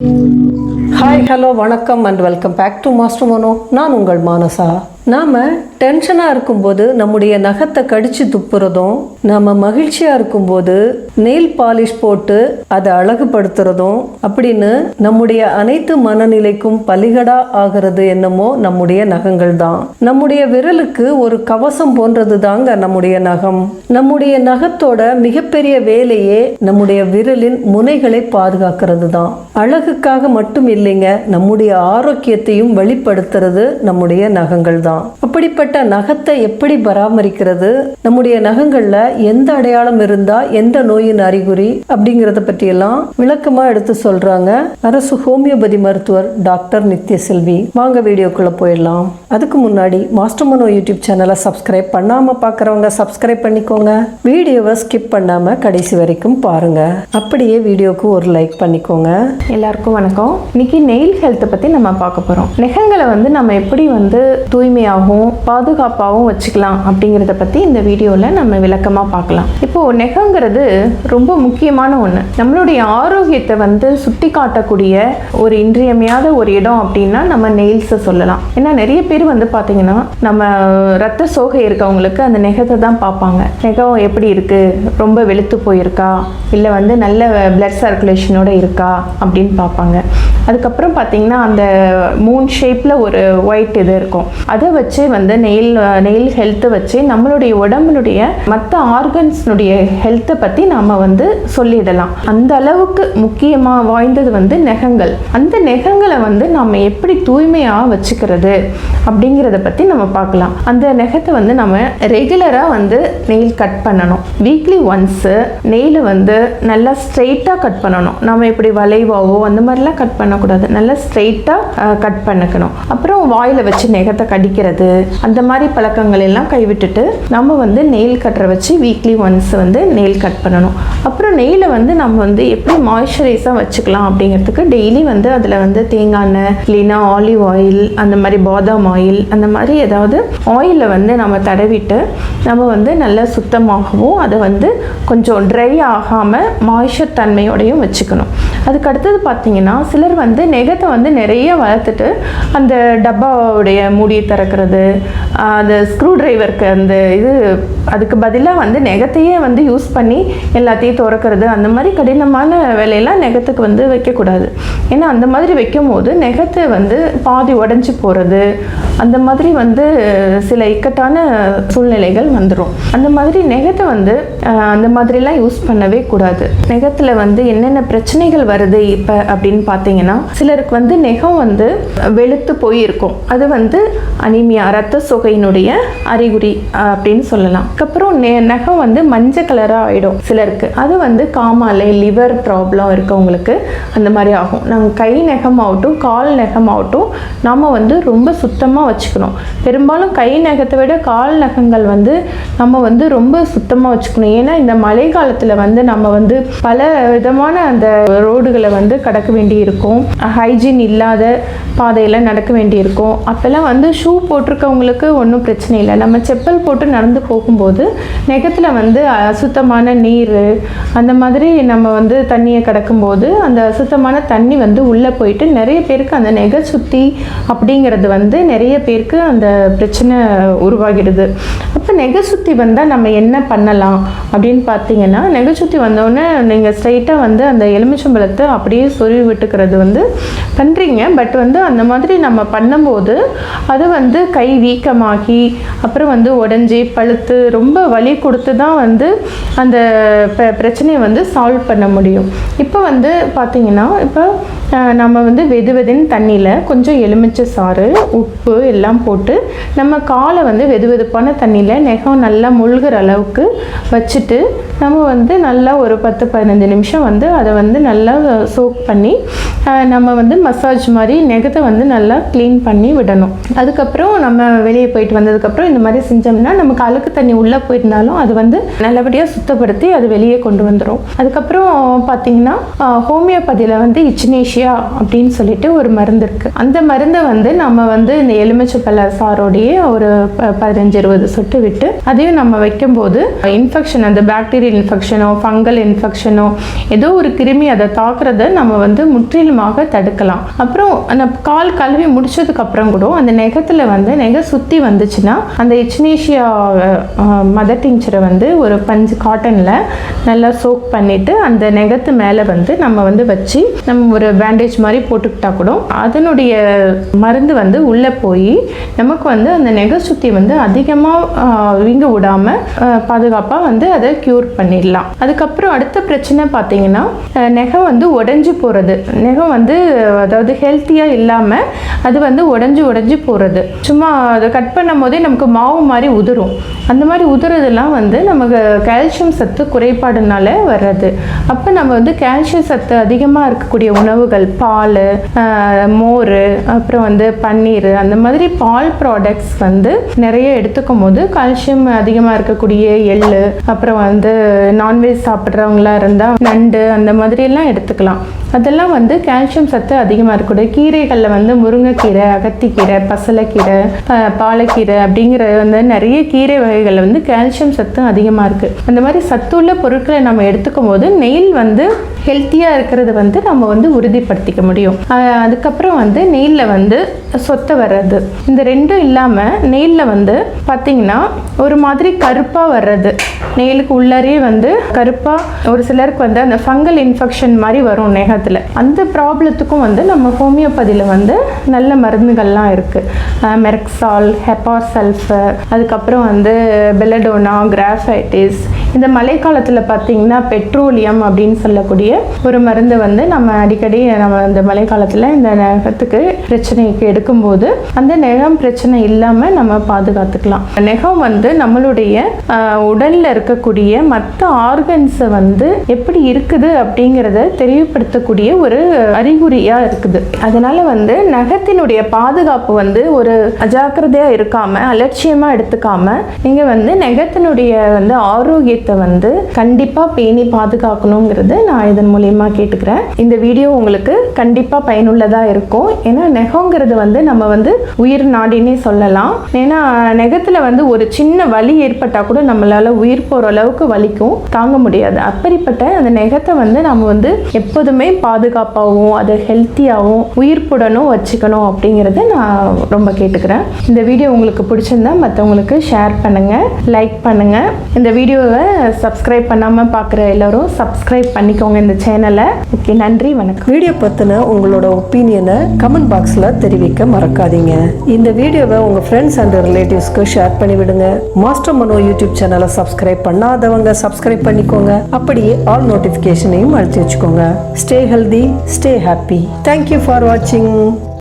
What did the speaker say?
Hi hello வணக்கம் and welcome back to master Mano நான் உங்கள் மானசா. நாம் டென்ஷனாக இருக்கும்போது நம்முடைய நகத்தை கடிச்சு துப்புறதும் நாம் மகிழ்ச்சியாக இருக்கும்போது நெயில் பாலிஷ் போட்டு அதை அழகுபடுத்துறதும் அப்படின்னு நம்முடைய அனைத்து மனநிலைக்கும் பலிகடா ஆகிறது என்னமோ நம்முடைய நகங்கள் தான். நம்முடைய விரலுக்கு ஒரு கவசம் போன்றது தாங்க நம்முடைய நகம். நம்முடைய நகத்தோட மிகப்பெரிய வேலையே நம்முடைய விரலின் முனைகளை பாதுகாக்கிறது தான். அழகுக்காக மட்டும் இல்லைங்க நம்முடைய ஆரோக்கியத்தையும் வெளிப்படுத்துறது நம்முடைய நகங்கள் தான். அப்படிப்பட்ட நகத்தை எப்படி பராமரிக்கிறது? நம்முடைய நகங்கள்ல எந்த அடையாளம் இருந்தா எந்த நோயின் அறிகுறி அப்படிங்கறத பற்றி எல்லாம் விளக்கமா எடுத்து சொல்றாங்க அரசு ஹோமியோபதி மருத்துவர் டாக்டர் நித்ய செல்வி. வாங்க வீடியோக்குள்ள போயிடலாம். அதுக்கு முன்னாடி மாஸ்டர் மனோ யூடியூப் சேனலை சப்ஸ்கிரைப் பண்ணாம பாக்குறவங்க சப்ஸ்கிரைப் பண்ணிக்கோங்க. வீடியோவை ஸ்கிப் பண்ணாம கடைசி வரைக்கும் பாருங்க. அப்படியே வீடியோக்கு ஒரு லைக் பண்ணிக்கோங்க. எல்லாருக்கும் வணக்கம். இன்னைக்கு நெயில் ஹெல்த்தை பற்றி நம்ம பார்க்க போகிறோம் நெகங்களை வந்து நம்ம எப்படி வந்து தூய்மையாகவும் பாதுகாப்பாகவும் வச்சுக்கலாம் அப்படிங்கிறத பற்றி இந்த வீடியோவில் நம்ம விளக்கமாக பார்க்கலாம். இப்போது நெகங்கிறது ரொம்ப முக்கியமான ஒன்று நம்மளுடைய ஆரோக்கியத்தை வந்து சுட்டி காட்டக்கூடிய ஒரு இன்றியமையாத ஒரு இடம் அப்படின்னா நம்ம நெயில்ஸை சொல்லலாம். ஏன்னா நிறைய பேர் வந்து பார்த்திங்கன்னா நம்ம ரத்த சோகை இருக்கவங்களுக்கு அந்த நெகத்தை தான் பார்ப்பாங்க. நெகம் எப்படி இருக்குது ரொம்ப வெளுத்து போயிருக்கா? இல்லை வந்து நல்ல பிளட் சர்க்குலேஷனோட இருக்கா? அப்படின்னு பார்ப்பாங்க. அதுக்கப்புறம் பார்த்தீங்கன்னா அந்த மூன் ஷேப்பில் ஒரு ஒயிட் இது இருக்கும். அது வச்சு வந்து நெயில் நெயில் ஹெல்த்தை வச்சு நம்மளுடைய உடம்புனுடைய மற்ற ஆர்கன்ஸ்னுடைய ஹெல்த்தை பற்றி நாம் வந்து சொல்லிடலாம். அந்த அளவுக்கு முக்கியமாக வாய்ந்தது வந்து நெகங்கள். அந்த நெகங்களை வந்து நம்ம எப்படி தூய்மையாக வச்சுக்கிறது அப்படிங்கிறத பற்றி நம்ம பார்க்கலாம். அந்த நெகத்தை வந்து நம்ம ரெகுலராக வந்து நெயில் கட் பண்ணணும். வீக்லி ஒன்ஸு நெயிலை வந்து நல்லா ஸ்ட்ரெயிட்டாக கட் பண்ணணும். நம்ம இப்படி வளைவாவோ அந்த மாதிரிலாம் கட் பண்ணக்கூடாது. நல்லா ஸ்ட்ரெயிட்டாக கட் பண்ணிக்கணும். அப்புறம் வாயில் வச்சு நெகத்தை கடிக்கிறது அந்த மாதிரி பழக்கங்கள் எல்லாம் கைவிட்டுட்டு நம்ம வந்து நெயில் கட்டரை வச்சு வீக்லி ஒன்ஸ் வந்து நெயில் கட் பண்ணணும். அப்புறம் நெயிலை வந்து நம்ம வந்து எப்படி மாய்ஸ்சரைஸாக வச்சுக்கலாம் அப்படிங்கிறதுக்கு டெய்லி வந்து அதில் வந்து தேங்காய் எண்ணெய் இல்லைன்னா ஆலிவ் ஆயில் அந்த மாதிரி பாதாம் ஆயில் அந்த மாதிரி ஏதாவது ஆயிலில் வந்து நம்ம தடவிட்டு நம்ம வந்து நல்லா சுத்தமாகவும் அதை வந்து கொஞ்சம் ட்ரை ஆகாமல் மாய்ஸ்சர் தன்மையோடையும் வச்சுக்கணும். அதுக்கு அடுத்தது பார்த்தீங்கன்னா சிலர் வந்து நெகத்தை வந்து நிறைய வளர்த்துட்டு அந்த டப்பாவுடைய மூடியை திறக்கிறது அந்த ஸ்க்ரூ டிரைவருக்கு அந்த இது அதுக்கு பதிலாக வந்து நெகத்தையே வந்து யூஸ் பண்ணி எல்லாத்தையும் திறக்கிறது அந்த மாதிரி கடினமான வேலையெல்லாம் நெகத்துக்கு வந்து வைக்கக்கூடாது. ஏன்னா அந்த மாதிரி வைக்கும் போது நெகத்து வந்து பாதி உடஞ்சி போகிறது அந்த மாதிரி வந்து சில இக்கட்டான சூழ்நிலைகள் வந்துடும் அந்த மாதிரி நெகத்தை வந்து அந்த மாதிரிலாம் யூஸ் பண்ணவே கூடாது. நெகத்தில் வந்து என்னென்ன பிரச்சனைகள் வருது இப்போ அப்படின்னு பார்த்தீங்கன்னா சிலருக்கு வந்து நெகம் வந்து வெளுத்து போயிருக்கும். அது வந்து அனிமியா ரத்த சொகையினுடைய அறிகுறி அப்படின்னு சொல்லலாம். அதுக்கப்புறம் நெ நகம் வந்து மஞ்சள் கலராக ஆகிடும் சிலருக்கு. அது வந்து காமாலை லிவர் ப்ராப்ளம் இருக்கவங்களுக்கு அந்த மாதிரி ஆகும். நாங்கள் கை நகம் ஆகட்டும் கால் நகம் ஆகட்டும் நாம் வந்து ரொம்ப சுத்தமாக வச்சுக்கணும். பெரும்பாலும் கை நகத்தை விட கால் நகங்கள் வந்து நம்ம வந்து ரொம்ப சுத்தமாக வச்சுக்கணும். ஏன்னா இந்த மழை காலத்தில் வந்து நம்ம வந்து பல விதமான அந்த ரோடுகளை வந்து கடக்க வேண்டி இருக்கும் ஹைஜீன் இல்லாத பாதையில் நடக்க வேண்டி இருக்கும் அப்போல்லாம் வந்து ஷூ போட்டிருக்கவங்களுக்கு ஒன்றும் பிரச்சனை இல்லை. நம்ம செப்பல் போட்டு நடந்து போகும்போது நெகத்தில் வந்து அசுத்தமான நீர் அந்த மாதிரி நம்ம வந்து தண்ணியை கடக்கும்போது அந்த அசுத்தமான தண்ணி வந்து உள்ளே போயிட்டு நிறைய பேருக்கு அந்த நெகை சுத்தி அப்படிங்கிறது வந்து நிறைய பேருக்கு அந்த பிரச்சனை உருவாகிடுது. அப்போ நெகை சுத்தி வந்தால் நம்ம என்ன பண்ணலாம் அப்படின்னு பார்த்தீங்கன்னா நெகை சுத்தி வந்தோடனே நீங்கள் ஸ்ட்ரைட்டாக வந்து அந்த எலுமிச்சம்பழத்தை அப்படியே சொருவி விட்டுக்கிறது வந்து பண்ணுறீங்க பட் வந்து அந்த மாதிரி நம்ம பண்ணும்போது அது வந்து கை வீக்கமாகி அப்புறம் வந்து உடஞ்சி பழுத்து ரொம்ப வலி கொடுத்து தான் வந்து அந்த ப- பிரச்சனையை வந்து சால்வ் பண்ண முடியும். இப்போ வந்து பார்த்தீங்கன்னா இப்போ நம்ம வந்து வெது வெதுன்னு தண்ணியில் கொஞ்சம் எலுமிச்சை சாறு உப்பு எல்லாம் போட்டு நம்ம காலை வந்து வெது வெதுப்பான தண்ணியில் நெகம் நல்லா முழுகிற அளவுக்கு வச்சுட்டு நம்ம வந்து நல்லா ஒரு பத்து பதினஞ்சு நிமிஷம் வந்து அதை வந்து நல்லா சோக் பண்ணி நம்ம வந்து மசாஜ் மாதிரி நெகத்தை வந்து நல்லா க்ளீன் பண்ணி விடணும். அதுக்கப்புறம் நம்ம வெளியே போயிட்டு வந்ததுக்கப்புறம் இந்த மாதிரி செஞ்சோம்னா நமக்கு அழுக்கு தண்ணி உள்ளே போயிருந்தாலும் அது வந்து நல்லபடியாக சுத்தப்படுத்தி அது வெளியே கொண்டு வந்துடும் அதுக்கப்புறம் பார்த்தீங்கன்னா ஹோமியோபதியில் வந்து இச்சினேஷியா அப்படின்னு சொல்லிட்டு ஒரு மருந்து இருக்குது அந்த மருந்தை வந்து நம்ம வந்து இந்த எலுமிச்சப்பழ சாரோடையே ஒரு ப- பதினஞ்சு இருபது சொட்டு விட்டு அதையும் நம்ம வைக்கும்போது இன்ஃபெக்ஷன் அந்த பாக்டீரியல் இன்ஃபெக்ஷனோ ஃபங்கல் இன்ஃபெக்ஷனோ ஏதோ ஒரு கிருமி அதை தாக்குறத நம்ம வந்து முற்றிலுமாக தடுக்கலாம். அப்புறம் அந்த கால் கழுவி முடிச்சதுக்கு அப்புறம் கூட அந்த நெகத்தில் வந்து நெகை சுற்றி வந்துச்சுன்னா அந்த எச்னேஷியா மதர் டிங்சரை வந்து ஒரு பஞ்சு காட்டனில் நல்லா சோக் பண்ணிவிட்டு அந்த நெகத்து மேலே வந்து நம்ம வந்து வச்சு நம்ம ஒரு பேண்டேஜ் மாதிரி போட்டுக்கிட்டா கூட அதனுடைய மருந்து வந்து உள்ளே போய் நமக்கு வந்து அந்த நெகை சுத்தி வந்து அதிகமாக வீங்க விடாமல் பாதுகாப்பாக வந்து அதை க்யூர் பண்ணிடலாம். அதுக்கப்புறம் அடுத்த பிரச்சனை பார்த்தீங்கன்னா அஹ், நெகம் வந்து உடஞ்சி போகிறது நெகம் வந்து அதாவது ஹெல்த்தியாக இல்லாமல் அது வந்து உடஞ்சி உடஞ்சி போகிறது சும்மா அதை கட் பண்ணும் போதே நமக்கு மாவு மாதிரி உதிரும். அந்த மாதிரி உதிரதெல்லாம் வந்து நமக்கு கால்சியம் சத்து குறைபாடுனால வர்றது. அப்போ நம்ம வந்து கால்சியம் சத்து அதிகமாக இருக்கக்கூடிய உணவுகள் பால் மோர் அப்புறம் வந்து பன்னீர் அந்த மாதிரி பால் ப்ராடக்ட்ஸ் வந்து நிறைய எடுத்துக்கும் போது கால்சியம் அதிகமாக இருக்கக்கூடிய எள் அப்புறம் வந்து நான்வெஜ் சாப்பிட்றவங்களா இருந்தால் நண்டு அந்த மாதிரி எல்லாம் எடுத்துக்கலாம். அதெல்லாம் வந்து கால்சியம் சத்து அதிகமாக இருக்கக்கூடிய கீரைகளில் வந்து முருங்கைக்கீரை அகத்திக்கீரை பசலைக்கீரை கீரை பாலக்கீரை அப்படிங்கிற வந்து நிறைய கீரை வகைகளில் வந்து கால்சியம் சத்து அதிகமாக இருக்குது அந்த மாதிரி சத்துள்ள பொருட்களை நம்ம எடுத்துக்கும் போது நெயில் வந்து ஹெல்த்தியாக இருக்கிறது வந்து நம்ம வந்து உறுதிப்படுத்திக்க முடியும். அதுக்கப்புறம் வந்து நெயிலில் வந்து சொத்தை வர்றது. இந்த ரெண்டும் இல்லாமல் நெயிலில் வந்து பார்த்திங்கன்னா ஒரு மாதிரி கருப்பாக வர்றது. நெயிலுக்கு உள்ளாரே வந்து கருப்பாக ஒரு சிலருக்கு வந்து அந்த ஃபங்கல் இன்ஃபெக்ஷன் மாதிரி வரும் நேகத்தில். அந்த ப்ராப்ளத்துக்கும் வந்து நம்ம ஹோமியோபதியில் வந்து நல்ல மருந்துகள்லாம் இருக்குது மெர்க்சால் ஹெப்பாசல்ஃபர் அதுக்கப்புறம் வந்து பெலடோனா கிராஃபைட்டிஸ் இந்த மழைக்காலத்தில் பார்த்தீங்கன்னா பெட்ரோலியம் அப்படின்னு சொல்லக்கூடிய ஒரு மருந்து வந்து நம்ம அடிக்கடி நம்ம இந்த மழைக்காலத்தில் இந்த நகத்துக்கு பிரச்சனைக்கு எடுக்கும்போது அந்த நெகம் பிரச்சனை இல்லாமல் நம்ம பாதுகாத்துக்கலாம். நெகம் வந்து நம்மளுடைய உடலில் இருக்கக்கூடிய மற்ற ஆர்கன்ஸை வந்து எப்படி இருக்குது அப்படிங்கிறத தெளிவுபடுத்தக்கூடிய ஒரு அறிகுறியாக இருக்குது. அதனால் வந்து நகத்தினுடைய பாதுகாப்பு வந்து ஒரு அஜாக்கிரதையாக இருக்காமல் அலட்சியமாக எடுத்துக்காமல் நீங்கள் வந்து நெகத்தினுடைய வந்து ஆரோக்கியத்தை வந்து கண்டிப்பாக பேணி பாதுகாக்கணுங்கிறது நான் இதன் மூலியமாக கேட்டுக்கிறேன். இந்த வீடியோ உங்களுக்கு கண்டிப்பாக பயனுள்ளதாக இருக்கும். ஏன்னா நெகங்கிறது வந்து நம்ம வந்து உயிர் நாடினே சொல்லலாம். ஏன்னா நெகத்தில் வந்து ஒரு சின்ன வலி ஏற்பட்டால் கூட நம்மளால் உயிர் போகிற அளவுக்கு வலிக்கும் தாங்க முடியாது. அப்படிப்பட்ட அந்த நெகத்தை வந்து நம்ம வந்து எப்போதுமே பாதுகாப்பாகவும் அதை ஹெல்த்தியாகவும் உயிர்ப்புடனும் வச்சுக்கணும் அப்படிங்கிறத நான் ரொம்ப கேட்டுக்கிறேன். இந்த வீடியோ உங்களுக்கு பிடிச்சிருந்தா மற்றவங்களுக்கு ஷேர் பண்ணுங்கள் லைக் பண்ணுங்கள் இந்த வீடியோவை சப்ஸ்கிரைப் பண்ணாமல் பார்க்குற எல்லோரும் சப்ஸ்கிரைப் பண்ணிக்கோங்க இந்த சேனலை ஓகே நன்றி வணக்கம். வீடியோ பற்றின உங்களோட ஒப்பீனியனை கமெண்ட் பாக்ஸில் தெரிவிக்க மறக்காதீங்க. இந்த வீடியோவை உங்கள் ஃப்ரெண்ட்ஸ் அண்ட் ரிலேட்டிவ்ஸ்க்கு ஷேர் பண்ணிவிடுங்க. மாஸ்டர் மனோ யூடியூப் சேனலை சப்ஸ்கிரைப் பண்ணாதவங்க சப்ஸ்கிரைப் பண்ணிக்கோங்க. அப்படியே ஆல் நோட்டிஃபிகேஷனையும் அழுத்தி வச்சுக்கோங்க. Stay healthy stay happy thank you for வாட்சிங்